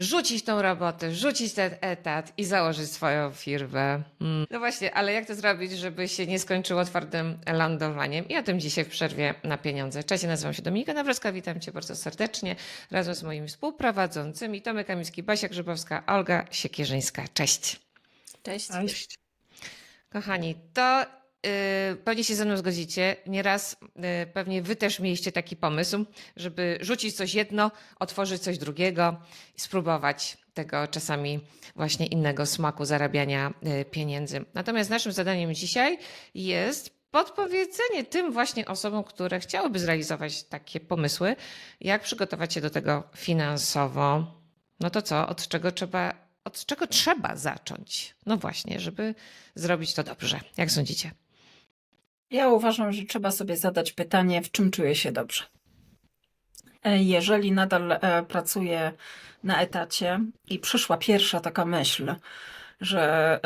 rzucić tą robotę, rzucić ten etat i założyć swoją firmę. Mm. No właśnie, ale jak to zrobić, żeby się nie skończyło twardym lądowaniem? I o tym dzisiaj w przerwie na pieniądze. Cześć, nazywam się Dominika Nawrocka, witam Cię bardzo serdecznie razem z moimi współprowadzącymi Tomek Kamiński, Basia Grzybowska, Olga Siekierzyńska. Cześć. Cześć. Cześć. Kochani, to pewnie się ze mną zgodzicie. Nieraz yy, pewnie wy też mieliście taki pomysł, żeby rzucić coś jedno, otworzyć coś drugiego i spróbować tego czasami właśnie innego smaku zarabiania yy, pieniędzy. Natomiast naszym zadaniem dzisiaj jest podpowiedzenie tym właśnie osobom, które chciałyby zrealizować takie pomysły, jak przygotować się do tego finansowo. No to co, od czego trzeba od czego trzeba zacząć? No właśnie, żeby zrobić to dobrze. Jak sądzicie? Ja uważam, że trzeba sobie zadać pytanie, w czym czuję się dobrze. E, Jeżeli nadal e, pracuję na etacie i przyszła pierwsza taka myśl, że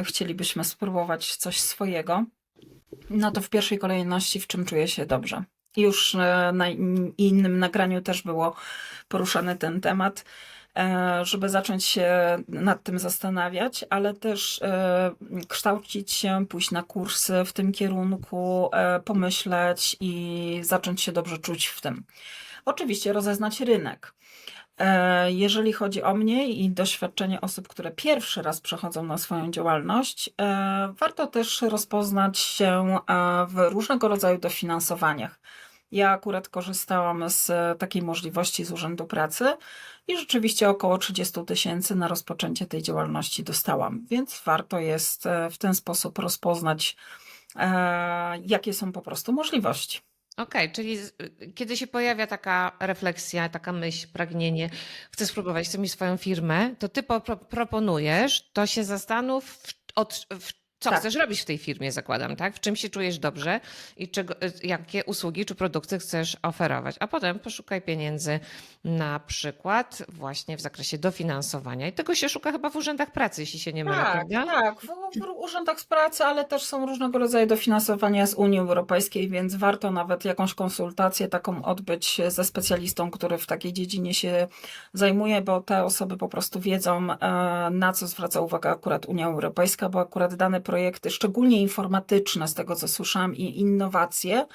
e, chcielibyśmy spróbować coś swojego, no to w pierwszej kolejności w czym czuję się dobrze. Już na in- innym nagraniu też było poruszany ten temat, żeby zacząć się nad tym zastanawiać, ale też e, kształcić się, pójść na kursy w tym kierunku, e, pomyśleć i zacząć się dobrze czuć w tym. Oczywiście rozeznać rynek. E, Jeżeli chodzi o mnie i doświadczenie osób, które pierwszy raz przechodzą na swoją działalność, e, warto też rozpoznać się e, w różnego rodzaju dofinansowaniach. Ja akurat korzystałam z e, takiej możliwości z Urzędu Pracy i rzeczywiście około 30 tysięcy na rozpoczęcie tej działalności dostałam, więc warto jest e, w ten sposób rozpoznać, e, jakie są po prostu możliwości. Okej, czyli z- kiedy się pojawia taka refleksja, taka myśl, pragnienie, chcę spróbować, chcę mieć swoją firmę, to ty po, pro, proponujesz, to się zastanów, w, od, w, co Tak. chcesz robić w tej firmie, zakładam, tak? W czym się czujesz dobrze i czego, jakie usługi czy produkty chcesz oferować, a potem poszukaj pieniędzy na przykład właśnie w zakresie dofinansowania. I tego się szuka chyba w urzędach pracy, jeśli się nie mylę, Tak, prawda? tak, w, w urzędach z pracy, ale też są różnego rodzaju dofinansowania z Unii Europejskiej, więc warto nawet jakąś konsultację taką odbyć ze specjalistą, który w takiej dziedzinie się zajmuje, bo te osoby po prostu wiedzą, e, na co zwraca uwagę akurat Unia Europejska, bo akurat dane projekty, szczególnie informatyczne, z tego co słyszałam, i innowacje,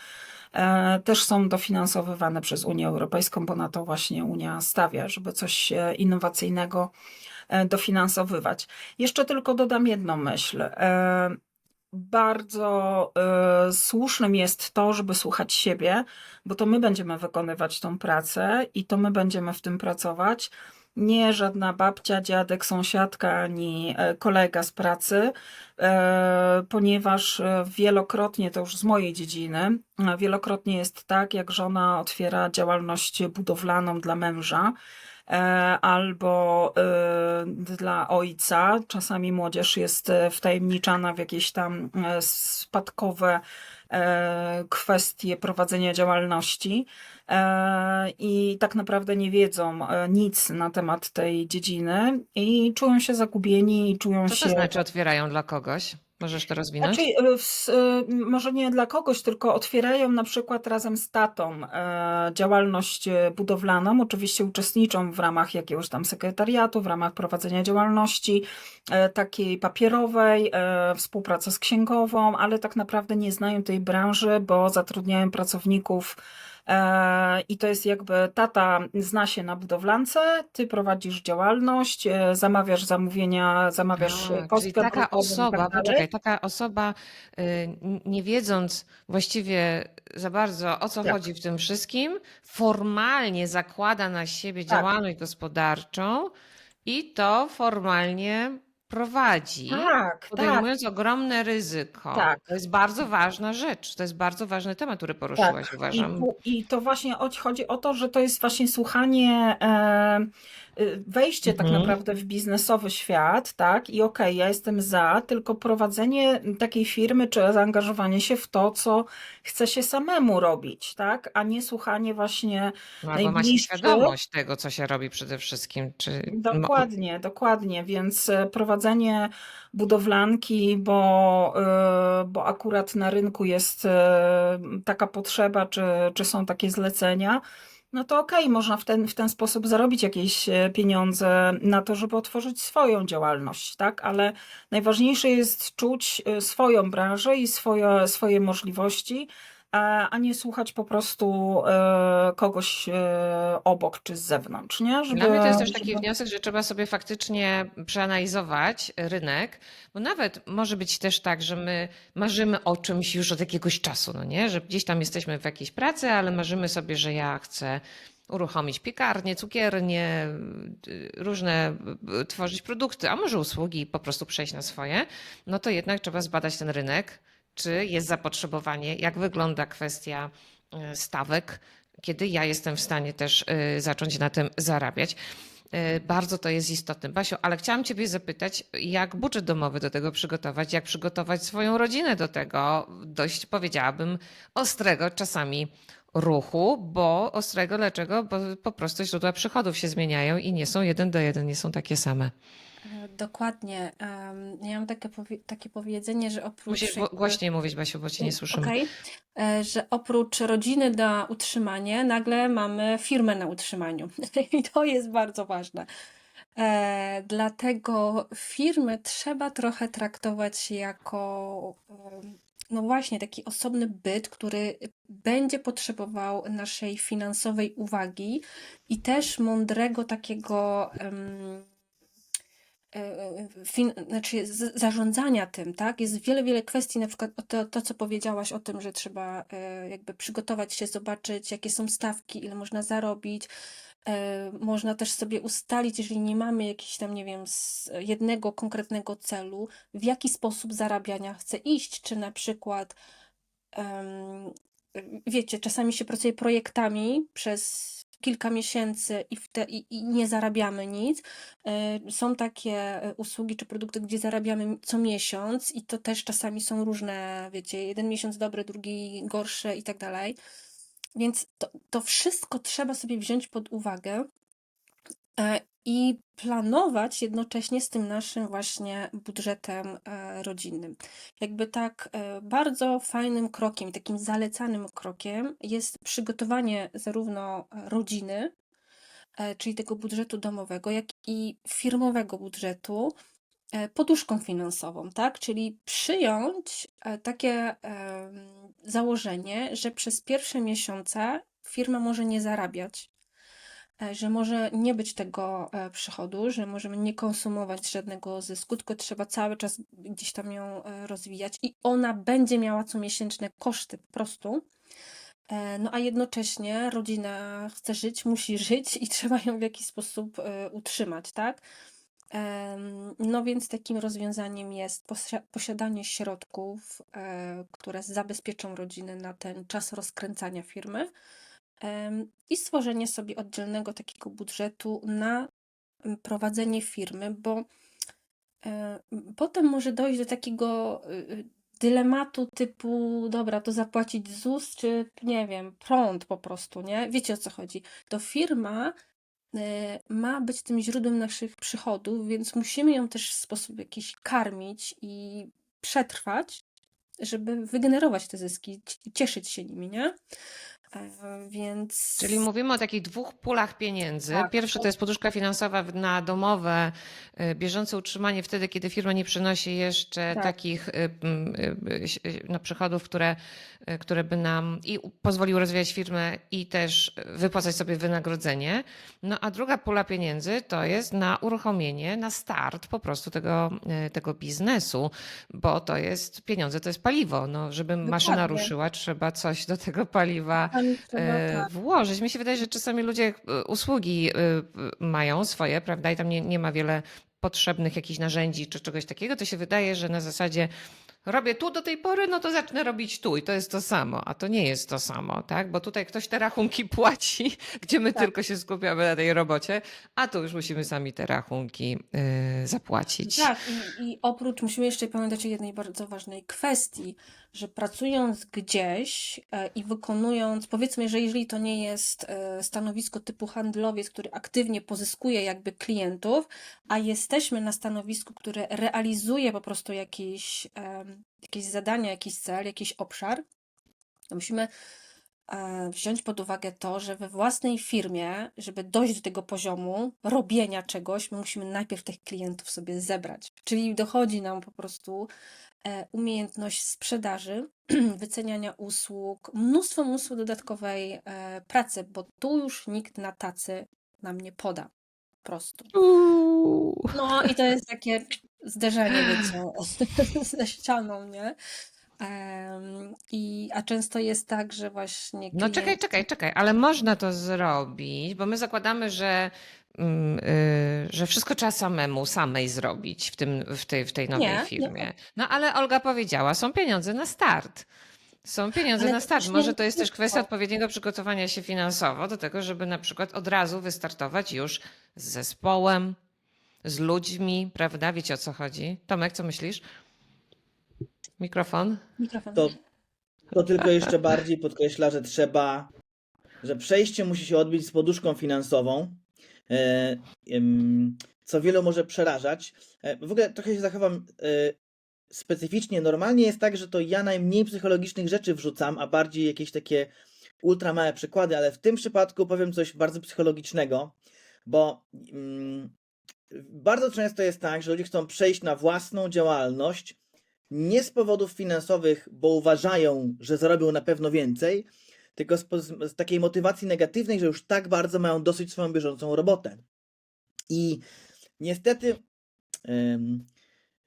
e, też są dofinansowywane przez Unię Europejską, bo na to właśnie Unia stawia, żeby coś e, innowacyjnego e, dofinansowywać. Jeszcze tylko dodam jedną myśl. Bardzo słusznym jest to, żeby słuchać siebie, bo to my będziemy wykonywać tą pracę i to my będziemy w tym pracować. Nie żadna babcia, dziadek, sąsiadka ani e, kolega z pracy, e, ponieważ e, wielokrotnie, to już z mojej dziedziny, wielokrotnie jest tak, jak żona otwiera działalność budowlaną dla męża albo dla ojca. Czasami młodzież jest wtajemniczana w jakieś tam spadkowe kwestie prowadzenia działalności e, i tak naprawdę nie wiedzą e, nic na temat tej dziedziny i czują się zagubieni i czują Co się. to znaczy otwierają dla kogoś? Możesz to rozwinąć? Znaczy, e, w, e, może nie dla kogoś, tylko otwierają na przykład razem z tatą e, działalność e, budowlaną. Oczywiście uczestniczą w ramach jakiegoś tam sekretariatu, w ramach prowadzenia działalności e, takiej papierowej, e, współpraca z księgową, ale tak naprawdę nie znają tej branży, bo zatrudniają pracowników. E, I to jest jakby tata zna się na budowlance, ty prowadzisz działalność, e, zamawiasz zamówienia, zamawiasz A, e, czyli kostkę taka osoba, tak poczekaj, taka osoba, nie wiedząc właściwie za bardzo o co Tak. chodzi w tym wszystkim, formalnie zakłada na siebie Tak. działalność gospodarczą i to formalnie prowadzi, Tak, tak, podejmując ogromne ryzyko. Tak. To jest bardzo ważna rzecz. To jest bardzo ważny temat, który poruszyłaś, tak. I, uważam. tu- I to właśnie o- chodzi o to, że to jest właśnie słuchanie, e, y, wejście tak Mhm. naprawdę w biznesowy świat, tak? I okej, ja jestem za, tylko prowadzenie takiej firmy, czy zaangażowanie się w to, co chce się samemu robić, tak? A nie słuchanie właśnie No, albo najbliższych. świadomość tego, co się robi przede wszystkim. Czy Dokładnie, dokładnie. Więc e, prowadzenie budowlanki, bo, e, bo akurat na rynku jest taka potrzeba, czy, czy są takie zlecenia, No to okej, można w ten, w ten sposób zarobić jakieś e, pieniądze na to, żeby otworzyć swoją działalność, tak? Ale najważniejsze jest czuć e, swoją branżę i swoje, swoje możliwości, a a nie słuchać po prostu e, kogoś e, obok czy z zewnątrz, nie? Żeby, Dla mnie to jest też taki żeby... wniosek, że trzeba sobie faktycznie przeanalizować rynek, bo nawet może być też tak, że my marzymy o czymś już od jakiegoś czasu, no nie? Że gdzieś tam jesteśmy w jakiejś pracy, ale marzymy sobie, że ja chcę uruchomić piekarnię, cukiernię, y, różne y, tworzyć produkty, a może usługi i po prostu przejść na swoje, no to jednak trzeba zbadać ten rynek, czy jest zapotrzebowanie, jak wygląda kwestia y, stawek, kiedy ja jestem w stanie też y, zacząć na tym zarabiać. Y, Bardzo to jest istotne. Basiu, ale chciałam Ciebie zapytać, jak budżet domowy do tego przygotować, jak przygotować swoją rodzinę do tego dość, powiedziałabym, ostrego czasami ruchu, bo ostrego dlaczego? Bo po prostu źródła przychodów się zmieniają i nie są jeden do jeden, nie są takie same. Dokładnie. Em, Ja mam takie, powie takie powiedzenie, że oprócz Musisz gło- głośniej mówić, Basiu, bo Cię nie słyszymy. Okej. E, Że oprócz rodziny na utrzymanie, nagle mamy firmę na utrzymaniu. I to jest bardzo ważne. E, Dlatego firmy trzeba trochę traktować jako, no właśnie, taki osobny byt, który będzie potrzebował naszej finansowej uwagi i też mądrego takiego. e, fin, znaczy zarządzania tym, tak? Jest wiele, wiele kwestii, na przykład to, to, co powiedziałaś o tym, że trzeba e, jakby przygotować się, zobaczyć, jakie są stawki, ile można zarobić. E, Można też sobie ustalić, jeżeli nie mamy jakiś tam, nie wiem, jednego konkretnego celu, w jaki sposób zarabiania chcę iść, czy na przykład wiecie, czasami się pracuje projektami przez kilka miesięcy i, te, i, i nie zarabiamy nic. E, Są takie e, usługi czy produkty, gdzie zarabiamy co miesiąc i to też czasami są różne, wiecie, jeden miesiąc dobry, drugi gorszy i tak dalej. Więc to, to wszystko trzeba sobie wziąć pod uwagę e, i planować jednocześnie z tym naszym właśnie budżetem e, rodzinnym. Jakby tak e, bardzo fajnym krokiem, takim zalecanym krokiem jest przygotowanie zarówno rodziny, e, czyli tego budżetu domowego, jak i firmowego budżetu, poduszką finansową, tak? Czyli przyjąć takie założenie, że przez pierwsze miesiące firma może nie zarabiać, że może nie być tego e, przychodu, że możemy nie konsumować żadnego zysku, tylko trzeba cały czas gdzieś tam ją e, rozwijać i ona będzie miała comiesięczne koszty po prostu. E, No a jednocześnie rodzina chce żyć, musi żyć i trzeba ją w jakiś sposób e, utrzymać, tak? No więc takim rozwiązaniem jest posia- posiadanie środków, e, które zabezpieczą rodzinę na ten czas rozkręcania firmy i stworzenie sobie oddzielnego takiego budżetu na prowadzenie firmy, bo potem może dojść do takiego y, y, dylematu typu, dobra, to zapłacić ZUS, czy nie wiem, prąd po prostu, nie? Wiecie o co chodzi. To firma e, ma być tym źródłem naszych przychodów, więc musimy ją też w sposób jakiś karmić i przetrwać, żeby wygenerować te zyski, cieszyć się nimi, nie? Więc Czyli mówimy o takich dwóch pulach pieniędzy. Tak, Pierwszy to jest poduszka finansowa na domowe, y, bieżące utrzymanie wtedy, kiedy firma nie przynosi jeszcze Tak. takich y, y, no, przychodów, które, które by nam i pozwoliły rozwijać firmę i też wypłacać sobie wynagrodzenie. No a druga pula pieniędzy to jest na uruchomienie, na start po prostu tego, tego biznesu, bo to jest pieniądze, to jest paliwo. No, żeby maszyna Dokładnie. ruszyła, trzeba coś do tego paliwa Czasami trzeba, e, tak. włożyć. Mi się wydaje, że czasami ludzie e, usługi e, mają swoje, prawda, i tam nie, nie ma wiele potrzebnych jakichś narzędzi czy czegoś takiego, to się wydaje, że na zasadzie robię tu do tej pory, no to zacznę robić tu i to jest to samo, a to nie jest to samo, tak? Bo tutaj ktoś te rachunki płaci, gdzie my Tak. tylko się skupiamy na tej robocie, a tu już musimy sami te rachunki zapłacić. Tak, i, i oprócz musimy jeszcze pamiętać o jednej bardzo ważnej kwestii, że pracując gdzieś e, i wykonując, powiedzmy, że jeżeli to nie jest e, stanowisko typu handlowiec, który aktywnie pozyskuje jakby klientów, a jesteśmy na stanowisku, które realizuje po prostu jakieś, jakieś zadania, jakiś cel, jakiś obszar, to musimy wziąć pod uwagę to, że we własnej firmie, żeby dojść do tego poziomu robienia czegoś, my musimy najpierw tych klientów sobie zebrać. Czyli dochodzi nam po prostu e, umiejętność sprzedaży, wyceniania usług, mnóstwo, mnóstwo dodatkowej e, pracy, bo tu już nikt na tacy nam nie poda. Po prostu. No i to jest takie zderzenie, wiecie, ze ścianą, nie? I, a często jest tak, że właśnie No czekaj, klient... czekaj, czekaj, ale można to zrobić, bo my zakładamy, że, mm, y, że wszystko trzeba samemu, samej zrobić w, tym, w, tej, w tej nowej Nie, nie. firmie. No ale Olga powiedziała, są pieniądze na start. Są pieniądze Ale na start. Może nie to jest też kwestia odpowiedniego przygotowania się finansowo do tego, żeby na przykład od razu wystartować już z zespołem, z ludźmi, prawda? Wiecie o co chodzi? Tomek, co myślisz? Mikrofon? Mikrofon. To, to tylko jeszcze bardziej podkreśla, że trzeba, że przejście musi się odbyć z poduszką finansową, e, co wielu może przerażać. E, W ogóle trochę się zachowam e, specyficznie. Normalnie jest tak, że to ja najmniej psychologicznych rzeczy wrzucam, a bardziej jakieś takie ultra małe przykłady, ale w tym przypadku powiem coś bardzo psychologicznego, bo mm, bardzo często jest tak, że ludzie chcą przejść na własną działalność, nie z powodów finansowych, bo uważają, że zarobią na pewno więcej, tylko z, z takiej motywacji negatywnej, że już tak bardzo mają dosyć swoją bieżącą robotę. I niestety,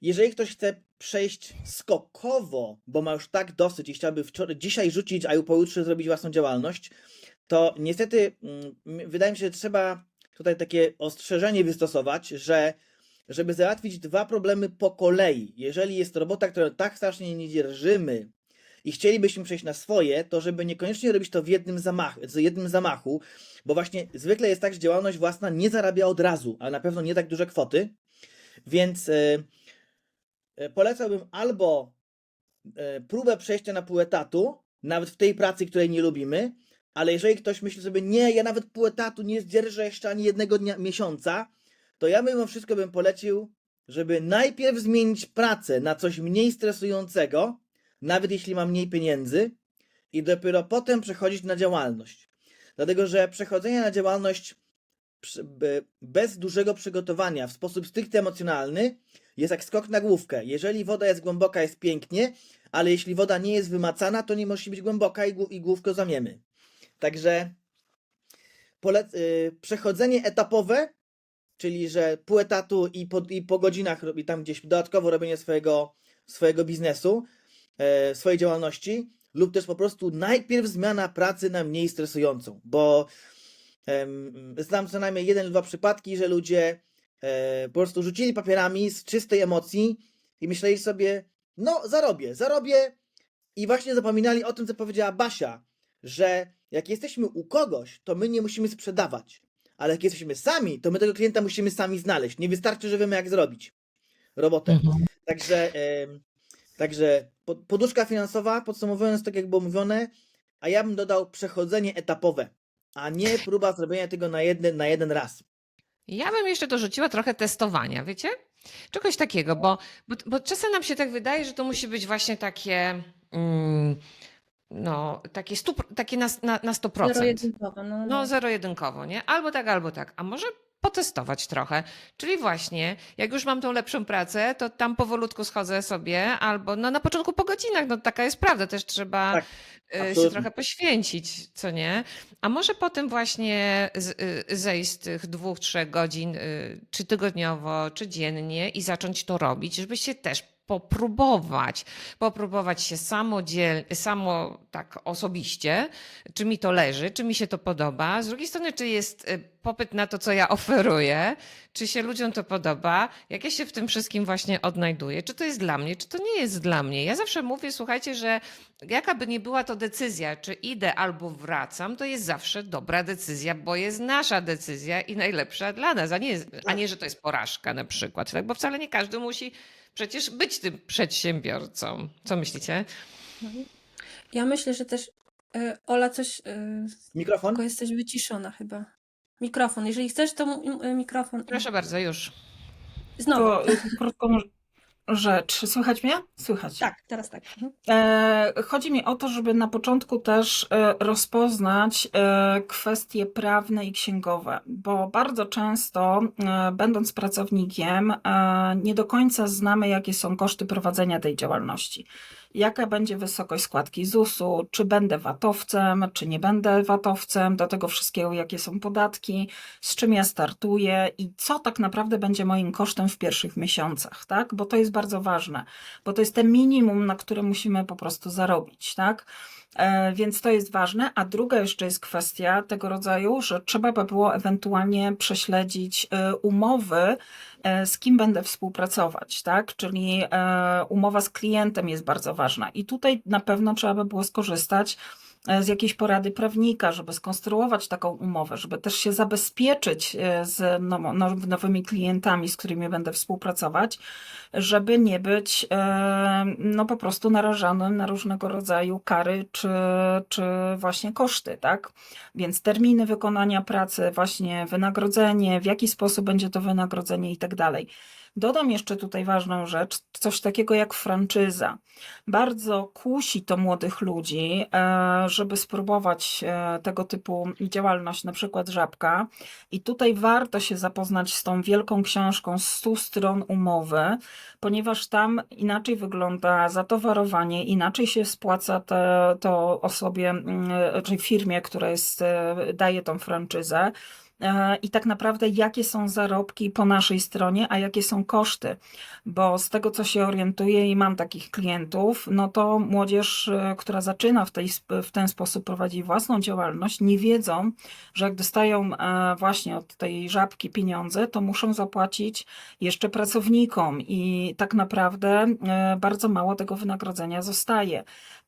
jeżeli ktoś chce przejść skokowo, bo ma już tak dosyć i chciałby wczoraj, dzisiaj rzucić, a pojutrze zrobić własną działalność, to niestety mm, wydaje mi się, że trzeba tutaj takie ostrzeżenie wystosować, że żeby załatwić dwa problemy po kolei. Jeżeli jest robota, którą tak strasznie nie dzierżymy i chcielibyśmy przejść na swoje, to żeby niekoniecznie robić to w jednym, z jednym zamachu, bo właśnie zwykle jest tak, że działalność własna nie zarabia od razu, a na pewno nie tak duże kwoty, więc e, polecałbym albo e, próbę przejścia na pół etatu, nawet w tej pracy, której nie lubimy, ale jeżeli ktoś myśli sobie, nie, ja nawet pół etatu nie zdzierżę jeszcze ani jednego dnia, miesiąca, to ja mimo wszystko bym polecił, żeby najpierw zmienić pracę na coś mniej stresującego, nawet jeśli ma mniej pieniędzy, i dopiero potem przechodzić na działalność. Dlatego, że przechodzenie na działalność bez dużego przygotowania w sposób stricte emocjonalny jest jak skok na główkę. Jeżeli woda jest głęboka, jest pięknie, ale jeśli woda nie jest wymacana, to nie musi być głęboka i, i główkę zamiemy. Także y, przechodzenie etapowe czyli że pół etatu i po, i po godzinach robi tam gdzieś dodatkowo robienie swojego, swojego biznesu, e, swojej działalności, lub też po prostu najpierw zmiana pracy na mniej stresującą, bo znam co najmniej jeden lub dwa przypadki, że ludzie e, po prostu rzucili papierami z czystej emocji i myśleli sobie, no zarobię, zarobię i właśnie zapominali o tym, co powiedziała Basia, że jak jesteśmy u kogoś, to my nie musimy sprzedawać. Ale jak jesteśmy sami, to my tego klienta musimy sami znaleźć. Nie wystarczy, że wiemy, jak zrobić robotę. Także, em, także po- poduszka finansowa, podsumowując, tak jak było mówione, a ja bym dodał przechodzenie etapowe, a nie próba zrobienia tego na jeden, na jeden raz. Ja bym jeszcze dorzuciła trochę testowania, wiecie? Czegoś takiego, bo, bo, bo czasem nam się tak wydaje, że to musi być właśnie takie, mm, no, takie, stu, takie na, na, na 100%. Zero-jedynkowe, no, No, no. zero-jedynkowo, nie? Albo tak, albo tak. A może potestować trochę. Czyli właśnie, jak już mam tą lepszą pracę, to tam powolutku schodzę sobie, albo no na początku po godzinach, no taka jest prawda, też trzeba Tak, y, się trochę poświęcić, co nie? A może potem właśnie z, y, zejść z tych dwóch, trzech godzin, y, czy tygodniowo, czy dziennie i zacząć to robić, żeby się też popróbować, popróbować się samodzielnie, samo tak osobiście, czy mi to leży, czy mi się to podoba. Z drugiej strony, czy jest y, popyt na to, co ja oferuję, czy się ludziom to podoba, jak ja się w tym wszystkim właśnie odnajduję, czy to jest dla mnie, czy to nie jest dla mnie. Ja zawsze mówię, słuchajcie, że jaka by nie była to decyzja, czy idę albo wracam, to jest zawsze dobra decyzja, bo jest nasza decyzja i najlepsza dla nas, a nie, a nie że to jest porażka na przykład, tak? bo wcale nie każdy musi przecież być tym przedsiębiorcą. Co myślicie? Ja myślę, że też e, Ola coś, e, Mikrofon? tylko jesteś wyciszona chyba. Mikrofon, jeżeli chcesz, to m- mikrofon. Proszę bardzo, już. Znowu. To y, krótko, może- rzecz. Słychać mnie? Słychać. Tak, teraz tak. Mhm. E, Chodzi mi o to, żeby na początku też e, rozpoznać e, kwestie prawne i księgowe, bo bardzo często, e, będąc pracownikiem, e, nie do końca znamy, jakie są koszty prowadzenia tej działalności. Jaka będzie wysokość składki ZUS-u, czy będę VAT-owcem, czy nie będę VAT-owcem, do tego wszystkiego, jakie są podatki, z czym ja startuję i co tak naprawdę będzie moim kosztem w pierwszych miesiącach, tak? Bo to jest bardzo ważne bo to jest te minimum, na które musimy po prostu zarobić, tak? E, Więc to jest ważne. A druga jeszcze jest kwestia tego rodzaju, że trzeba by było ewentualnie prześledzić e, umowy, e, z kim będę współpracować, tak? Czyli umowa z klientem jest bardzo ważna. I tutaj na pewno trzeba by było skorzystać z jakiejś porady prawnika, żeby skonstruować taką umowę, żeby też się zabezpieczyć e, z now- nowymi klientami, z którymi będę współpracować, żeby nie być e, no po prostu narażanym na różnego rodzaju kary czy, czy właśnie koszty, tak? Więc terminy wykonania pracy, właśnie wynagrodzenie, w jaki sposób będzie to wynagrodzenie i tak dalej. Dodam jeszcze tutaj ważną rzecz, coś takiego jak franczyza. Bardzo kusi to młodych ludzi, e, żeby spróbować e, tego typu działalność, na przykład żabka. I tutaj warto się zapoznać z tą wielką książką 100 stron umowy, ponieważ tam inaczej wygląda zatowarowanie, inaczej się spłaca te, to osobie, mm, czy firmie, która jest, e, daje tą franczyzę. E, I tak naprawdę, jakie są zarobki po naszej stronie, a jakie są koszty. Bo z tego, co się orientuję i mam takich klientów, no to młodzież, e, która zaczyna w, tej, w ten sposób prowadzić własną działalność, nie wiedzą, że jak dostają e, właśnie od tej żabki pieniądze, to muszą zapłacić jeszcze pracownikom i tak naprawdę bardzo mało tego wynagrodzenia zostaje.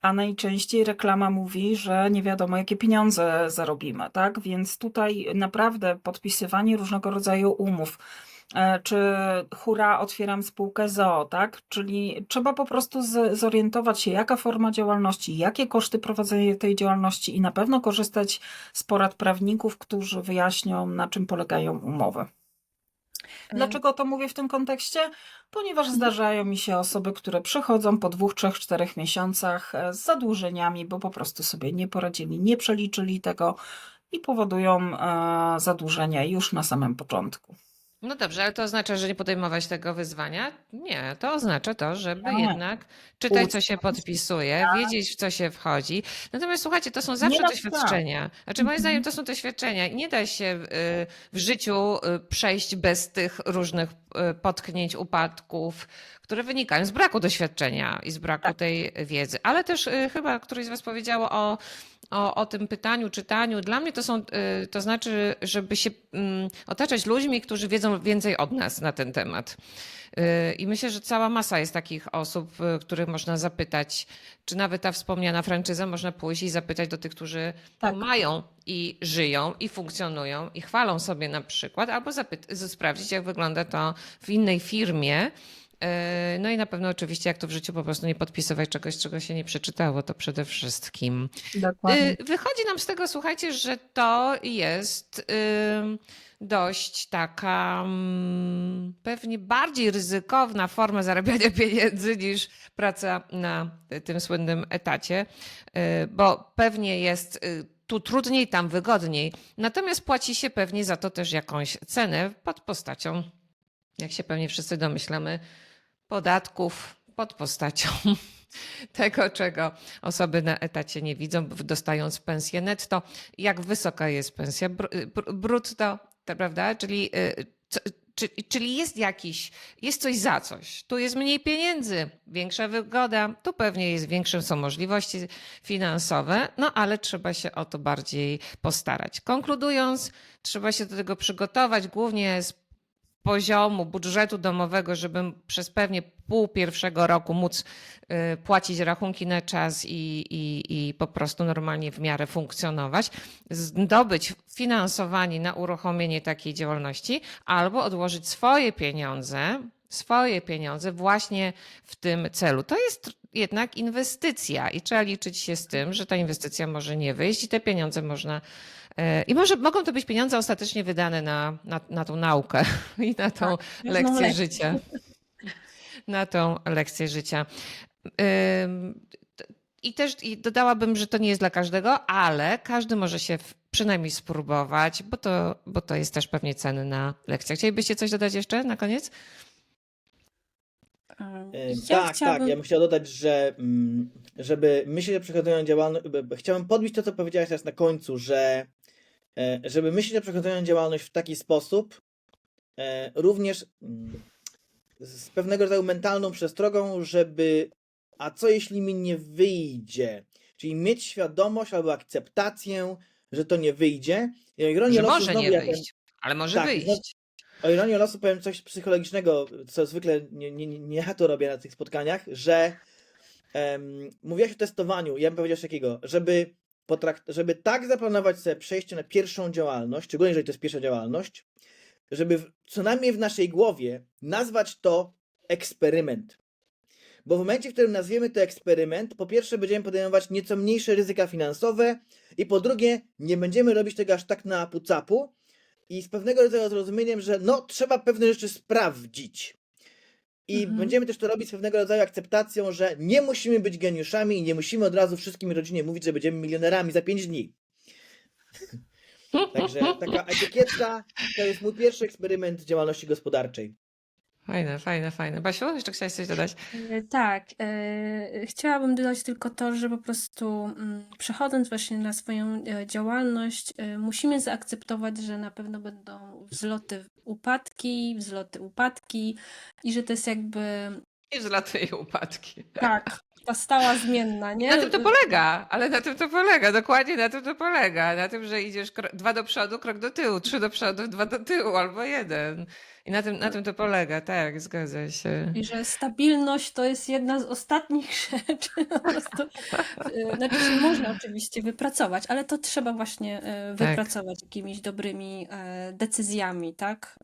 A najczęściej reklama mówi, że nie wiadomo, jakie pieniądze zarobimy, tak? Więc tutaj naprawdę podpisywanie różnego rodzaju umów, e, czy hura, otwieram spółkę ZOO, tak? Czyli trzeba po prostu z, zorientować się, jaka forma działalności, jakie koszty prowadzenia tej działalności i na pewno korzystać z porad prawników, którzy wyjaśnią, na czym polegają umowy. Dlaczego to mówię w tym kontekście? Ponieważ zdarzają mi się osoby, które przychodzą po dwóch, trzech, czterech miesiącach e, z zadłużeniami, bo po prostu sobie nie poradzili, nie przeliczyli tego i powodują e, zadłużenia już na samym początku. No dobrze, ale to oznacza, że nie podejmować tego wyzwania? Nie, to oznacza to, żeby Nie. jednak czytać, co się podpisuje, wiedzieć, w co się wchodzi. Natomiast słuchajcie, to są zawsze ma doświadczenia. Znaczy, moim Mhm. zdaniem, to są doświadczenia i nie da się y, w życiu y, przejść bez tych różnych y, potknięć, upadków, które wynikają z braku doświadczenia i z braku Tak. tej wiedzy. Ale też y, chyba któryś z Was powiedziało o, o, o tym pytaniu, czytaniu. Dla mnie to są, y, to znaczy, żeby się mm, otaczać ludźmi, którzy wiedzą więcej od nas na ten temat. Y, I myślę, że cała masa jest takich osób, których można zapytać, czy nawet ta wspomniana franczyza, można pójść i zapytać do tych, którzy Tak. mają i żyją i funkcjonują i chwalą sobie na przykład, albo zapyt- sprawdzić, jak wygląda to w innej firmie. Y, No i na pewno oczywiście, jak to w życiu po prostu nie podpisywać czegoś, czego się nie przeczytało, to przede wszystkim. Dokładnie. Y, Wychodzi nam z tego, słuchajcie, że to jest ym, dość taka mm, pewnie bardziej ryzykowna forma zarabiania pieniędzy niż praca na tym słynnym etacie, y, bo pewnie jest y, tu trudniej, tam wygodniej. Natomiast płaci się pewnie za to też jakąś cenę pod postacią, jak się pewnie wszyscy domyślamy, podatków pod postacią tego, czego osoby na etacie nie widzą, dostając pensję netto. Jak wysoka jest pensja br- br- brutto, to prawda? Czyli, y, czyli jest jakiś, jest coś za coś. Tu jest mniej pieniędzy, większa wygoda, tu pewnie jest większe są możliwości finansowe, no ale trzeba się o to bardziej postarać. Konkludując, trzeba się do tego przygotować, głównie z poziomu budżetu domowego, żeby przez pewnie pół pierwszego roku móc y, płacić rachunki na czas i, i, i po prostu normalnie w miarę funkcjonować, zdobyć finansowanie na uruchomienie takiej działalności albo odłożyć swoje pieniądze, swoje pieniądze właśnie w tym celu. To jest jednak inwestycja i trzeba liczyć się z tym, że ta inwestycja może nie wyjść i te pieniądze można i może mogą to być pieniądze ostatecznie wydane na, na, na tą naukę i na tą Tak, lekcję życia. na tą lekcję życia. I też i dodałabym, że to nie jest dla każdego, ale każdy może się przynajmniej spróbować, bo to, bo to jest też pewnie cenna lekcja. Chcielibyście coś dodać jeszcze na koniec? Ja tak, chciałabym... tak. Ja bym chciał dodać, że mm, żeby myśleć o przechodzącą działalność, chciałem podbić to, co powiedziałeś teraz na końcu, że żeby myśleć o przechodzącą działalność w taki sposób, e, również mm, z pewnego rodzaju mentalną przestrogą, żeby a co jeśli mi nie wyjdzie? Czyli mieć świadomość albo akceptację, że to nie wyjdzie. I o ironii Że losu może nie ja powiem- wyjść, ale może Tak, wyjść. o ironii losu powiem coś psychologicznego, co zwykle nie, nie, nie ja to robię na tych spotkaniach, że um, mówiłaś o testowaniu, ja bym powiedział coś takiego, żeby, żeby tak zaplanować sobie przejście na pierwszą działalność, szczególnie jeżeli to jest pierwsza działalność, żeby w, co najmniej w naszej głowie nazwać to eksperyment. Bo w momencie, w którym nazwiemy to eksperyment, po pierwsze będziemy podejmować nieco mniejsze ryzyka finansowe i po drugie nie będziemy robić tego aż tak na pucapu, i z pewnego rodzaju zrozumieniem, że no, trzeba pewne rzeczy sprawdzić. I Mhm. będziemy też to robić z pewnego rodzaju akceptacją, że nie musimy być geniuszami i nie musimy od razu wszystkim rodzinie mówić, że będziemy milionerami za 5 dni. Także taka etykietka to jest mój pierwszy eksperyment działalności gospodarczej. Fajne, fajne, fajne. Basiu, jeszcze chciałaś coś dodać? E, Tak, e, chciałabym dodać tylko to, że po prostu mm, przechodząc właśnie na swoją e, działalność, e, musimy zaakceptować, że na pewno będą wzloty, upadki, wzloty, upadki i że to jest jakby I wzloty i upadki. tak, ta stała zmienna, nie? Na tym to polega, ale na tym to polega, dokładnie na tym to polega. Na tym, że idziesz dwa do przodu, krok do tyłu, trzy do przodu, dwa do tyłu, albo jeden. I na tym, na tym to polega, tak, zgadza się. I że stabilność to jest jedna z ostatnich rzeczy. Po prostu, e, znaczy się można oczywiście wypracować, ale to trzeba właśnie e, Tak. wypracować jakimiś dobrymi e, decyzjami, tak?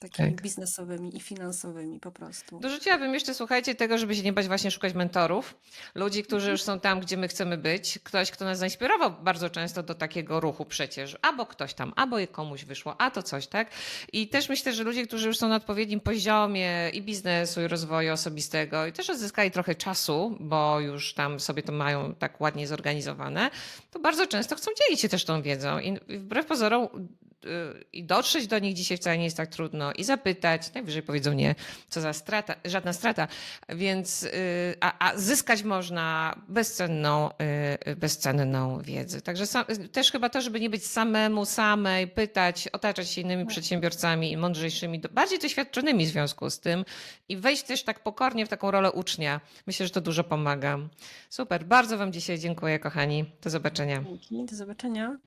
Takimi Tak. biznesowymi i finansowymi po prostu. Dorzuciłabym jeszcze, słuchajcie, tego, żeby się nie bać właśnie szukać mentorów, ludzi, którzy już są tam, gdzie my chcemy być. Ktoś, kto nas zainspirował bardzo często do takiego ruchu przecież. Albo ktoś tam, albo komuś wyszło, a to coś, tak? I też myślę, że ludzie, którzy już są na odpowiednim poziomie i biznesu, i rozwoju osobistego, i też odzyskali trochę czasu, bo już tam sobie to mają tak ładnie zorganizowane, to bardzo często chcą dzielić się też tą wiedzą. I wbrew pozorom i dotrzeć do nich dzisiaj wcale nie jest tak trudno i zapytać, najwyżej powiedzą nie, co za strata, żadna strata, więc y, a, a zyskać można bezcenną, y, bezcenną wiedzę. Także sam, też chyba to, żeby nie być samemu, samej, pytać, otaczać się innymi przedsiębiorcami i mądrzejszymi, bardziej doświadczonymi w związku z tym i wejść też tak pokornie w taką rolę ucznia. Myślę, że to dużo pomaga. Super, bardzo Wam dzisiaj dziękuję, kochani. Do zobaczenia. Dzięki, do zobaczenia.